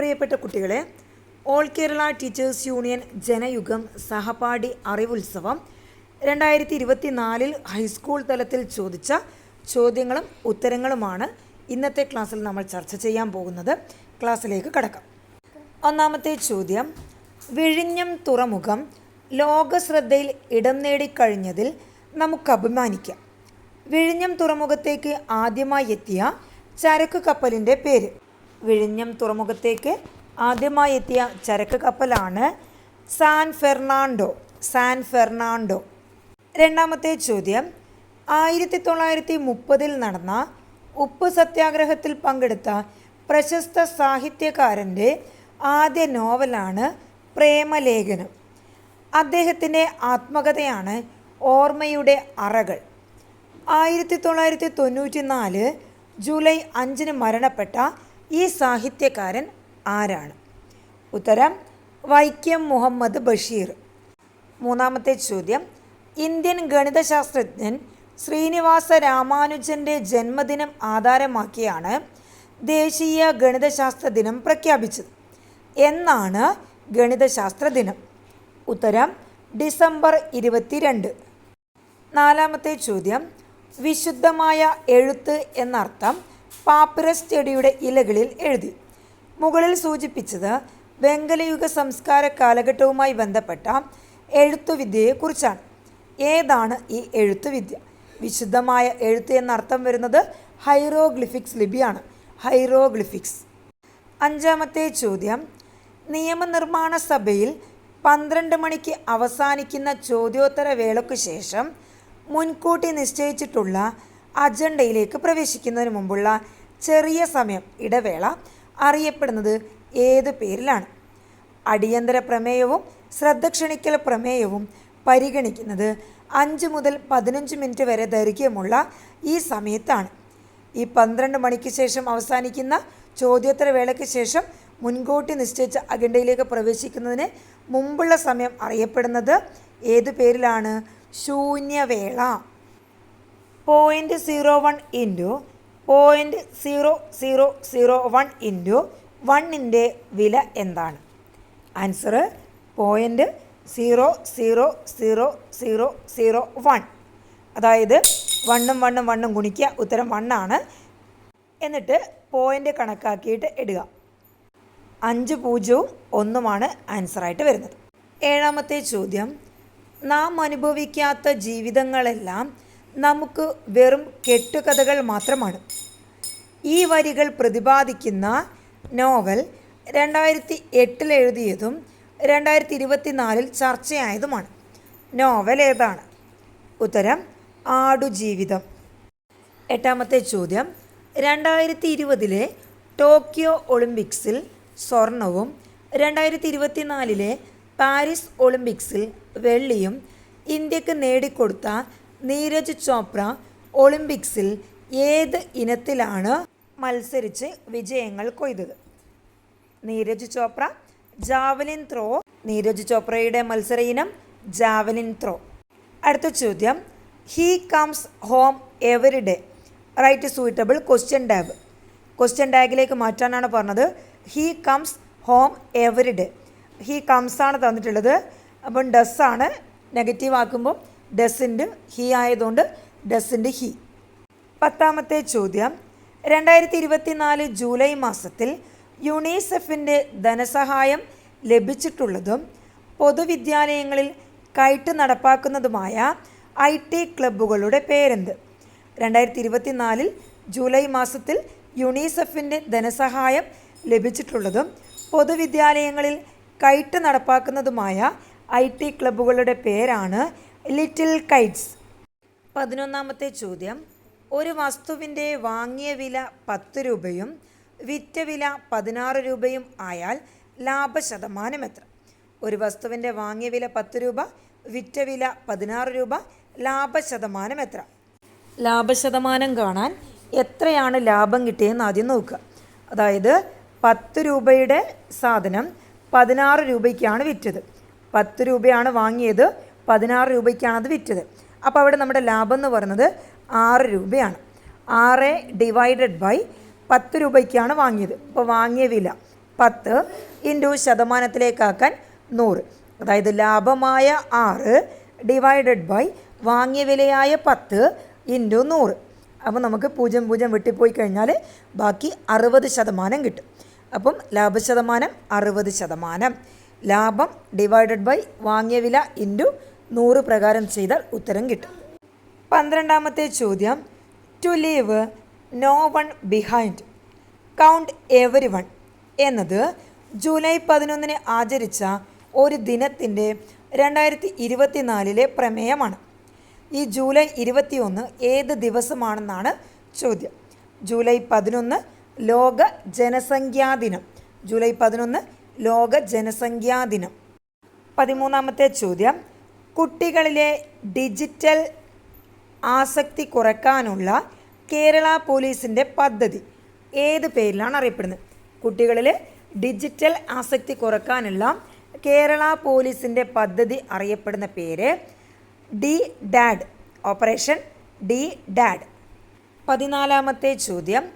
പ്രിയപ്പെട്ട കുട്ടികളെ all Kerala teachers union Janayugam Sahapadi Arivulsavam രണ്ടായിരത്തി ഇരുപത്തി നാലിൽ ഹൈസ്കൂൾ തലത്തിൽ ചോദിച്ച ചോദ്യങ്ങളും ഉത്തരങ്ങളുമാണ് ഇന്നത്തെ ക്ലാസ്സിൽ നമ്മൾ ചർച്ച ചെയ്യാൻ പോകുന്നത്. ക്ലാസ്സിലേക്ക് കടക്കാം. ഒന്നാമത്തെ ചോദ്യം വിഴിഞ്ഞം തുറമുഖം ലോകശ്രദ്ധയിൽ ഇടം നേടിക്കഴിഞ്ഞതിൽ നമുക്ക് അഭിമാനിക്കാം. വിഴിഞ്ഞം തുറമുഖത്തേക്ക് ആദ്യമായി എത്തിയ ചരക്ക് കപ്പലിന്റെ പേര്. വിഴിഞ്ഞം തുറമുഖത്തേക്ക് ആദ്യമായി എത്തിയ ചരക്ക് കപ്പലാണ് സാൻ ഫെർണാണ്ടോ സാൻ ഫെർണാണ്ടോ. രണ്ടാമത്തെ ചോദ്യം ആയിരത്തി തൊള്ളായിരത്തി മുപ്പതിൽ നടന്ന ഉപ്പ് സത്യാഗ്രഹത്തിൽ പങ്കെടുത്ത പ്രശസ്ത സാഹിത്യകാരന്റെ ആദ്യ നോവലാണ് പ്രേമലേഖനം. അദ്ദേഹത്തിന്റെ ആത്മകഥയാണ് ഓർമ്മയുടെ അറകൾ. ആയിരത്തി തൊള്ളായിരത്തി തൊണ്ണൂറ്റി നാല് ജൂലൈ അഞ്ചിന് മരണപ്പെട്ട ഈ സാഹിത്യകാരൻ ആരാണ്? ഉത്തരം വൈക്കം മുഹമ്മദ് ബഷീർ. മൂന്നാമത്തെ ചോദ്യം ഇന്ത്യൻ ഗണിതശാസ്ത്രജ്ഞൻ ശ്രീനിവാസ രാമാനുജന്റെ ജന്മദിനം ആധാരമാക്കിയാണ് ദേശീയ ഗണിതശാസ്ത്ര ദിനം പ്രഖ്യാപിച്ചത്. എന്നാണ് ഗണിതശാസ്ത്ര ദിനം? ഉത്തരം ഡിസംബർ ഇരുപത്തിരണ്ട്. നാലാമത്തെ ചോദ്യം വിശുദ്ധമായ എഴുത്ത് എന്നർത്ഥം പാപ്പിറസ് ചെടിയുടെ ഇലകളിൽ എഴുതി. മുകളിൽ സൂചിപ്പിച്ചത് വെങ്കലയുഗ സംസ്കാര കാലഘട്ടവുമായി ബന്ധപ്പെട്ട എഴുത്തുവിദ്യയെക്കുറിച്ചാണ്. ഏതാണ് ഈ എഴുത്തുവിദ്യ? വിശുദ്ധമായ എഴുത്ത് എന്നർത്ഥം വരുന്നത് ഹൈറോഗ്ലിഫിക്സ് ലിപിയാണ്. ഹൈറോഗ്ലിഫിക്സ്. അഞ്ചാമത്തെ ചോദ്യം. നിയമനിർമ്മാണ സഭയിൽ പന്ത്രണ്ട് മണിക്ക് അവസാനിക്കുന്ന ചോദ്യോത്തര വേളയ്ക്കു ശേഷം മുൻകൂട്ടി നിശ്ചയിച്ചിട്ടുള്ള അജണ്ടയിലേക്ക് പ്രവേശിക്കുന്നതിന് മുമ്പുള്ള ചെറിയ സമയം ഇടവേള അറിയപ്പെടുന്നത് ഏത് പേരിലാണ്? അടിയന്തര പ്രമേയവും ശ്രദ്ധ ക്ഷണിക്കൽ പ്രമേയവും പരിഗണിക്കുന്നത് അഞ്ച് മുതൽ പതിനഞ്ച് മിനിറ്റ് വരെ ദൈർഘ്യമുള്ള ഈ സമയത്താണ്. ഈ പന്ത്രണ്ട് മണിക്ക് ശേഷം അവസാനിക്കുന്ന ചോദ്യോത്തര വേളയ്ക്ക് ശേഷം മുൻകൂട്ടി നിശ്ചയിച്ച അജണ്ടയിലേക്ക് പ്രവേശിക്കുന്നതിന് മുമ്പുള്ള സമയം അറിയപ്പെടുന്നത് ഏതു പേരിലാണ്? ശൂന്യവേള. Point zero one into point zero zero zero one into വണ്ണിന്റെ വില എന്താണ്? Answer point zero zero zero zero zero one അതായത് വണ്ണും വണ്ണും വണ്ണും ഗുണിക്കുക ഉത്തരം വണ്ണാണ് എന്നിട്ട് പോയിന്റ് കണക്കാക്കിയിട്ട് ഇടുക. അഞ്ച് പൂജ്യവും ഒന്നുമാണ് ആൻസറായിട്ട് വരുന്നത്. ഏഴാമത്തെ ചോദ്യം നാം അനുഭവിക്കാത്ത ജീവിതങ്ങളെല്ലാം നമുക്ക് വെറും കെട്ടുകഥകൾ മാത്രമാണ്. ഈ വരികൾ പ്രതിപാദിക്കുന്ന നോവൽ രണ്ടായിരത്തി എട്ടിൽ എഴുതിയതും രണ്ടായിരത്തി ഇരുപത്തിനാലിൽ ചർച്ചയായതുമാണ്. നോവൽ ഏതാണ്? ഉത്തരം ആടുജീവിതം. എട്ടാമത്തെ ചോദ്യം രണ്ടായിരത്തി ഇരുപതിലെ ടോക്കിയോ ഒളിമ്പിക്സിൽ സ്വർണവും രണ്ടായിരത്തി ഇരുപത്തിനാലിലെ പാരീസ് ഒളിമ്പിക്സിൽ വെള്ളിയും ഇന്ത്യയ്ക്ക് നേടിക്കൊടുത്ത നീരജ് ചോപ്ര ഒളിമ്പിക്സിൽ ഏത് ഇനത്തിലാണ് മത്സരിച്ച് വിജയങ്ങൾ കൊയ്തത്? Neeraj Chopra javelin throw. Neeraj ചോപ്രയുടെ മത്സര ഇനം ജാവലിൻ ത്രോ. അടുത്ത ചോദ്യം. He comes home every day. Right suitable question tag question ടാഗിലേക്ക് മാറ്റാനാണ് പറഞ്ഞത്. He comes home every day. He comes ആണ് തന്നിട്ടുള്ളത്. അപ്പം ഡസ് ആണ് നെഗറ്റീവ് ആക്കുമ്പോൾ ഡസിന്റെ ഹി ആയതുകൊണ്ട് ഡസിന്റ് ഹി. പത്താമത്തെ ചോദ്യം. രണ്ടായിരത്തി ഇരുപത്തിനാല് ജൂലൈ മാസത്തിൽ യുണിസെഫിന്റെ ധനസഹായം ലഭിച്ചിട്ടുള്ളതും പൊതുവിദ്യാലയങ്ങളിൽ കയറ്റ് നടപ്പാക്കുന്നതുമായ ഐ ടി ക്ലബ്ബുകളുടെ പേരെന്ത്? രണ്ടായിരത്തി ഇരുപത്തിനാലിൽ ജൂലൈ മാസത്തിൽ യുണിസെഫിന്റെ ധനസഹായം ലഭിച്ചിട്ടുള്ളതും പൊതുവിദ്യാലയങ്ങളിൽ കയറ്റ് നടപ്പാക്കുന്നതുമായ ഐ ടി ക്ലബ്ബുകളുടെ പേരാണ് ലിറ്റിൽ കൈറ്റ്സ്. പതിനൊന്നാമത്തെ ചോദ്യം. ഒരു വസ്തുവിന്റെ വാങ്ങിയ വില പത്ത് രൂപയും വിറ്റ വില പതിനാറ് രൂപയും ആയാൽ ലാഭശതമാനം എത്ര? ഒരു വസ്തുവിന്റെ വാങ്ങിയ വില പത്ത് രൂപ വിറ്റ വില പതിനാറ് രൂപ ലാഭശതമാനം എത്ര? ലാഭശതമാനം കാണാൻ എത്രയാണ് ലാഭം കിട്ടിയതെന്ന് ആദ്യം നോക്കുക. അതായത് പത്ത് രൂപയുടെ സാധനം പതിനാറ് രൂപയ്ക്കാണ് വിറ്റത്. പത്ത് രൂപയാണ് വാങ്ങിയത് പതിനാറ് രൂപയ്ക്കാണ് അത് വിറ്റത്. അപ്പോൾ അവിടെ നമ്മുടെ ലാഭം എന്ന് പറയുന്നത് ആറ് രൂപയാണ്. ആറ് ഡിവൈഡഡ് ബൈ പത്ത് രൂപയ്ക്കാണ് വാങ്ങിയത്. അപ്പോൾ വാങ്ങിയ വില പത്ത് ഇന്റു ശതമാനത്തിലേക്കാക്കാൻ നൂറ്. അതായത് ലാഭമായ ആറ് ഡിവൈഡഡ് ബൈ വാങ്ങിയ വിലയായ പത്ത് ഇന്റു നൂറ്. അപ്പോൾ നമുക്ക് പൂജ്യം പൂജ്യം വെട്ടിപ്പോയി കഴിഞ്ഞാൽ ബാക്കി അറുപത് ശതമാനം കിട്ടും. അപ്പം ലാഭശതമാനം അറുപത് ശതമാനം. ലാഭം ഡിവൈഡഡ് ബൈ വാങ്ങിയ വില ഇന്റു നൂറ് പ്രകാരം ചെയ്താൽ ഉത്തരം കിട്ടും. പന്ത്രണ്ടാമത്തെ ചോദ്യം. To leave no one behind count every one എന്നത് ജൂലൈ പതിനൊന്നിന് ആചരിച്ച ഒരു ദിനത്തിന്റെ രണ്ടായിരത്തി ഇരുപത്തിനാലിലെ പ്രമേയമാണ്. ഈ ജൂലൈ ഇരുപത്തിയൊന്ന് ഏത് ദിവസമാണെന്നാണ് ചോദ്യം. ജൂലൈ പതിനൊന്ന് ലോക ജനസംഖ്യാ ദിനം. ജൂലൈ പതിനൊന്ന് ലോക ജനസംഖ്യാ ദിനം. പതിമൂന്നാമത്തെ ചോദ്യം. കുട്ടികളിലെ ഡിജിറ്റൽ ആസക്തി കുറയ്ക്കാനുള്ള കേരള പോലീസിന്റെ പദ്ധതി. ഏത് പേരിലാണ് അറിയപ്പെടുന്നത്? കുട്ടികളിൽ ഡിജിറ്റൽ ആസക്തി കുറയ്ക്കാനുള്ള കേരള പോലീസിന്റെ പദ്ധതി അറിയപ്പെടുന്ന പേര് D dad operation D dad. പതിനാലാമത്തെ ചോദ്യം.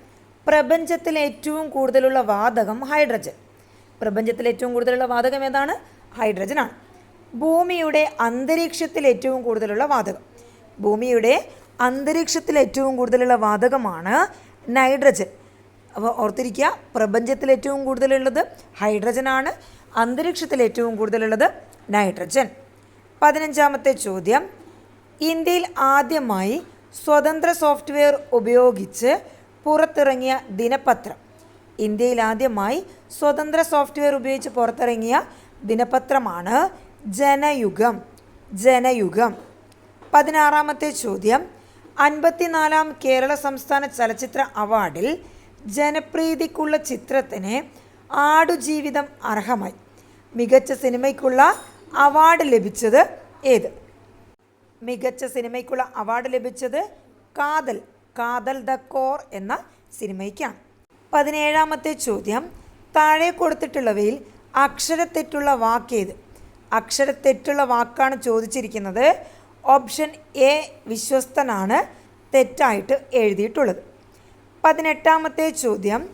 പ്രപഞ്ചത്തിൽ ഏറ്റവും കൂടുതലുള്ള വാതകം ഹൈഡ്രജൻ. പ്രപഞ്ചത്തിൽ ഏറ്റവും കൂടുതലുള്ള വാതകം ഏതാണ്? ഹൈഡ്രജനാണ്. ഭൂമിയുടെ അന്തരീക്ഷത്തിൽ ഏറ്റവും കൂടുതലുള്ള വാതകം. ഭൂമിയുടെ അന്തരീക്ഷത്തിൽ ഏറ്റവും കൂടുതലുള്ള വാതകമാണ് നൈട്രജൻ. അപ്പോൾ ഓർത്തിരിക്കുക പ്രപഞ്ചത്തിൽ ഏറ്റവും കൂടുതലുള്ളത് ഹൈഡ്രജനാണ് അന്തരീക്ഷത്തിൽ ഏറ്റവും കൂടുതലുള്ളത് നൈട്രജൻ. പതിനഞ്ചാമത്തെ ചോദ്യം. ഇന്ത്യയിൽ ആദ്യമായി സ്വതന്ത്ര സോഫ്റ്റ്വെയർ ഉപയോഗിച്ച് പുറത്തിറങ്ങിയ ദിനപത്രം. ഇന്ത്യയിൽ ആദ്യമായി സ്വതന്ത്ര സോഫ്റ്റ്വെയർ ഉപയോഗിച്ച് പുറത്തിറങ്ങിയ ദിനപത്രമാണ് ജനയുഗം ജനയുഗം. പതിനാറാമത്തെ ചോദ്യം. അൻപത്തിനാലാം കേരള സംസ്ഥാന ചലച്ചിത്ര അവാർഡിൽ ജനപ്രീതിക്കുള്ള ചിത്രത്തിന് ആടുജീവിതം അർഹമായി. മികച്ച സിനിമയ്ക്കുള്ള അവാർഡ് ലഭിച്ചത് ഏത്? മികച്ച സിനിമയ്ക്കുള്ള അവാർഡ് ലഭിച്ചത് കാതൽ കാതൽ ദ കോർ എന്ന സിനിമയ്ക്കാണ്. പതിനേഴാമത്തെ ചോദ്യം. താഴെ കൊടുത്തിട്ടുള്ളവയിൽ അക്ഷരത്തെറ്റുള്ള വാക്കേത്? അക്ഷരത്തെറ്റുള്ള വാക്കാണ് ചോദിച്ചിരിക്കുന്നത്. ഓപ്ഷൻ എ വിശ്വസ്തനാണ്. തെറ്റായിട്ട് എഴുതിയിട്ടുള്ളത്. പതിനെട്ടാമത്തെ ചോദ്യം.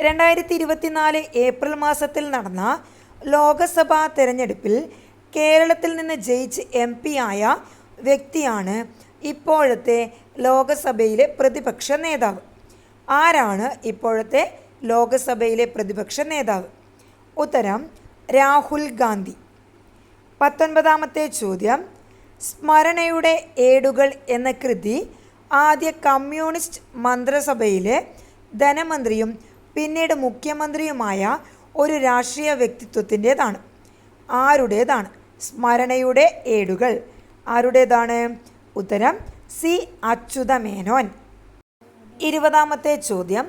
രണ്ടായിരത്തി ഇരുപത്തിനാല് ഏപ്രിൽ മാസത്തിൽ നടന്ന ലോകസഭാ തെരഞ്ഞെടുപ്പിൽ കേരളത്തിൽ നിന്ന് ജയിച്ച് എം പി ആയ വ്യക്തിയാണ് ഇപ്പോഴത്തെ ലോകസഭയിലെ പ്രതിപക്ഷ നേതാവ്. ആരാണ് ഇപ്പോഴത്തെ ലോകസഭയിലെ പ്രതിപക്ഷ നേതാവ്? ഉത്തരം രാഹുൽ ഗാന്ധി. പത്തൊൻപതാമത്തെ ചോദ്യം. സ്മരണയുടെ ഏടുകൾ എന്ന കൃതി ആദ്യ കമ്മ്യൂണിസ്റ്റ് മന്ത്രിസഭയിലെ ധനമന്ത്രിയും പിന്നീട് മുഖ്യമന്ത്രിയുമായ ഒരു രാഷ്ട്രീയ വ്യക്തിത്വത്തിന്റെതാണ്. ആരുടേതാണ്? സ്മരണയുടെ ഏടുകൾ. ആരുടേതാണ്? ഉത്തരം സി. അച്യുതമേനോൻ. ഇരുപതാമത്തെ ചോദ്യം.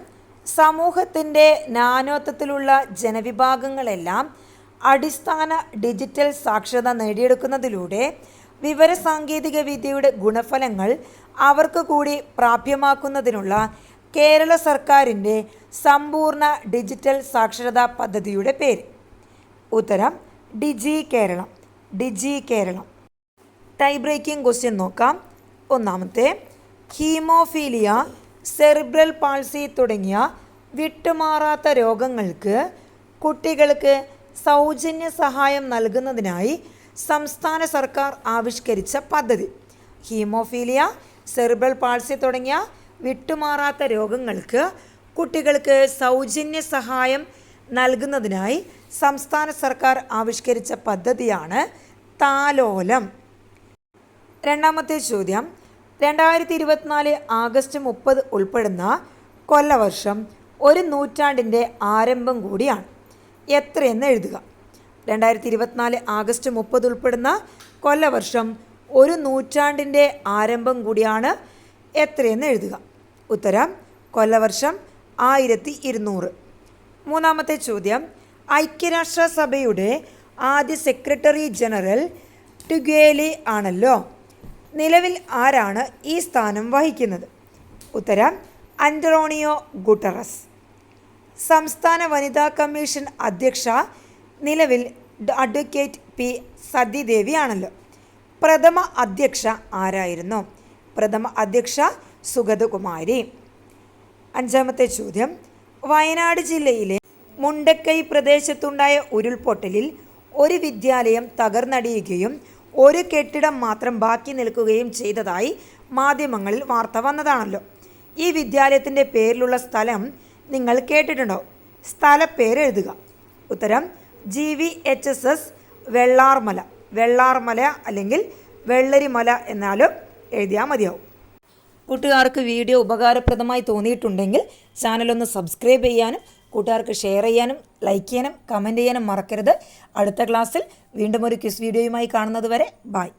സമൂഹത്തിന്റെ നാനോത്വത്തിലുള്ള ജനവിഭാഗങ്ങളെല്ലാം അടിസ്ഥാന ഡിജിറ്റൽ സാക്ഷരത നേടിയെടുക്കുന്നതിലൂടെ വിവരസാങ്കേതിക വിദ്യയുടെ ഗുണഫലങ്ങൾ അവർക്ക് കൂടി പ്രാപ്യമാക്കുന്നതിനുള്ള കേരള സർക്കാരിന്റെ സമ്പൂർണ ഡിജിറ്റൽ സാക്ഷരതാ പദ്ധതിയുടെ പേര്. ഉത്തരം digi Keralam digi Keralam. Tie breaking question നോക്കാം. ഒന്നാമത്തെ ഹീമോഫീലിയ സെറിബ്രൽ പാൾസി തുടങ്ങിയ വിട്ടുമാറാത്ത രോഗങ്ങൾക്ക് കുട്ടികൾക്ക് സൗജന്യ സഹായം നൽകുന്നതിനായി സംസ്ഥാന സർക്കാർ ആവിഷ്കരിച്ച പദ്ധതി. ഹീമോഫീലിയ സെറിബ്രൽ പാൾസി തുടങ്ങിയ വിട്ടുമാറാത്ത രോഗങ്ങൾക്ക് കുട്ടികൾക്ക് സൗജന്യ സഹായം നൽകുന്നതിനായി സംസ്ഥാന സർക്കാർ ആവിഷ്കരിച്ച പദ്ധതിയാണ് താലോലം. രണ്ടാമത്തെ ചോദ്യം. രണ്ടായിരത്തി ഇരുപത്തിനാല് ആഗസ്റ്റ് മുപ്പത് ഉൾപ്പെടുന്ന കൊല്ലവർഷം ഒരു നൂറ്റാണ്ടിന്റെ ആരംഭം കൂടിയാണ്. എത്രയെന്ന് എഴുതുക. രണ്ടായിരത്തി ഇരുപത്തിനാല് ആഗസ്റ്റ് മുപ്പത് ഉൾപ്പെടുന്ന കൊല്ലവർഷം ഒരു നൂറ്റാണ്ടിന്റെ ആരംഭം കൂടിയാണ് എത്രയെന്ന് എഴുതുക. ഉത്തരം കൊല്ലവർഷം ആയിരത്തി ഇരുന്നൂറ് മൂന്നാമത്തെ ചോദ്യം ഐക്യരാഷ്ട്രസഭയുടെ ആദ്യ സെക്രട്ടറി ജനറൽ ടുഗേലി ആണല്ലോ. നിലവിൽ ആരാണ് ഈ സ്ഥാനം വഹിക്കുന്നത്? ഉത്തരം അന്റോണിയോ ഗുട്ടറസ്. സംസ്ഥാന വനിതാ കമ്മീഷൻ അധ്യക്ഷ നിലവിൽ അഡ്വക്കേറ്റ് പി സതിദേവിയാണല്ലോ. പ്രഥമ അധ്യക്ഷ ആരായിരുന്നു? പ്രഥമ അധ്യക്ഷ സുഗതകുമാരി. അഞ്ചാമത്തെ ചോദ്യം. വയനാട് ജില്ലയിലെ മുണ്ടക്കൈ പ്രദേശത്തുണ്ടായ ഉരുൾപൊട്ടലിൽ ഒരു വിദ്യാലയം തകർന്നടിയുകയും ഒരു കെട്ടിടം മാത്രം ബാക്കി നിൽക്കുകയും ചെയ്തതായി മാധ്യമങ്ങളിൽ വാർത്ത വന്നതാണല്ലോ. ഈ വിദ്യാലയത്തിന്റെ പേരിലുള്ള സ്ഥലം നിങ്ങൾ കേട്ടിട്ടുണ്ടോ? സ്ഥലപ്പേര് എഴുതുക. ഉത്തരം G V H S S Vellarmala. Vellarmala അല്ലെങ്കിൽ വെള്ളരിമല എന്നാലും എഴുതിയാൽ മതിയാവും. കൂട്ടുകാർക്ക് വീഡിയോ ഉപകാരപ്രദമായി തോന്നിയിട്ടുണ്ടെങ്കിൽ ചാനലൊന്ന് സബ്സ്ക്രൈബ് ചെയ്യാനും കൂട്ടുകാർക്ക് ഷെയർ ചെയ്യാനും ലൈക്ക് ചെയ്യാനും കമന്റ് ചെയ്യാനും മറക്കരുത്. അടുത്ത ക്ലാസ്സിൽ വീണ്ടും ഒരു ക്വിസ് വീഡിയോയുമായി കാണുന്നത് വരെ ബായ്